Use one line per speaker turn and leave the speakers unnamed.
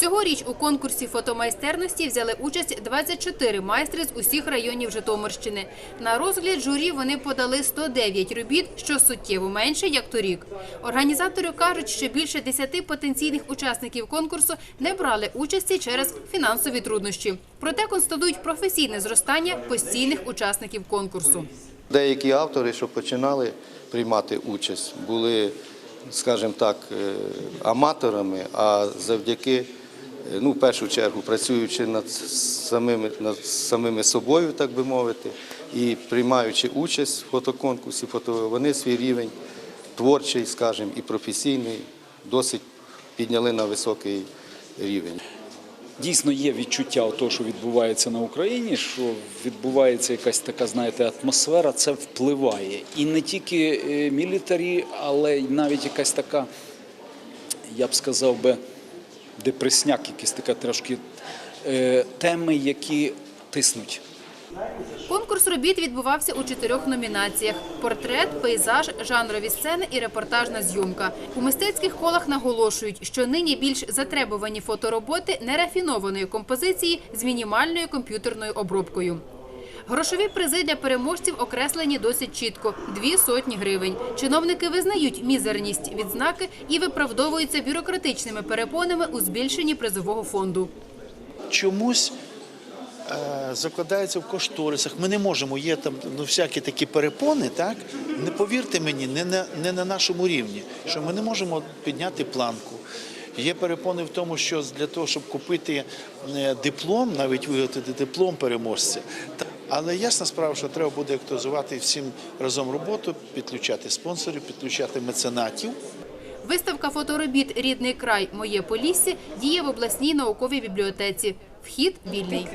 Цьогоріч у конкурсі фотомайстерності взяли участь 24 майстри з усіх районів Житомирщини. На розгляд журі вони подали 109 робіт, що суттєво менше, як торік. Організатори кажуть, що більше 10 потенційних учасників конкурсу не брали участі через фінансові труднощі. Проте констатують професійне зростання постійних учасників конкурсу.
Деякі автори, що починали приймати участь, були, скажімо так, е, аматорами, а завдяки, ну, в першу чергу, працюючи над самими, над самими собою, так би мовити, і приймаючи участь в фотоконкурсі, фото, вони свій рівень творчий, скажімо, і професійний досить підняли на високий рівень.
Дійсно є відчуття того, що відбувається на Україні, що відбувається якась така, знаєте, атмосфера, це впливає. І не тільки е, мілітарі, але й навіть якась така, я б сказав би, депресняк, якісь така трошки е, теми, які тиснуть.
Конкурс робіт відбувався у чотирьох номінаціях: портрет, пейзаж, жанрові сцени і репортажна зйомка. У мистецьких колах наголошують, що нині більш затребувані фотороботи нерафінованої композиції з мінімальною комп'ютерною обробкою. Грошові призи для переможців окреслені досить чітко дві сотні гривень. Чиновники визнають мізерність відзнаки і виправдовуються бюрократичними перепонами у збільшенні призового фонду.
чомусь е, закладається в кошторисах. Ми не можемо, є там ну, всякі такі перепони, так? Не повірте мені, не на, не на нашому рівні, що ми не можемо підняти планку. Є перепони в тому, що для того, щоб купити е, диплом, навіть виготовити диплом переможця. Але ясна справа, що треба буде актуалізувати всім разом роботу, підключати спонсорів, підключати меценатів.
Виставка фоторобіт Рідний край Моє Полісся діє в обласній науковій бібліотеці. Вхід вільний.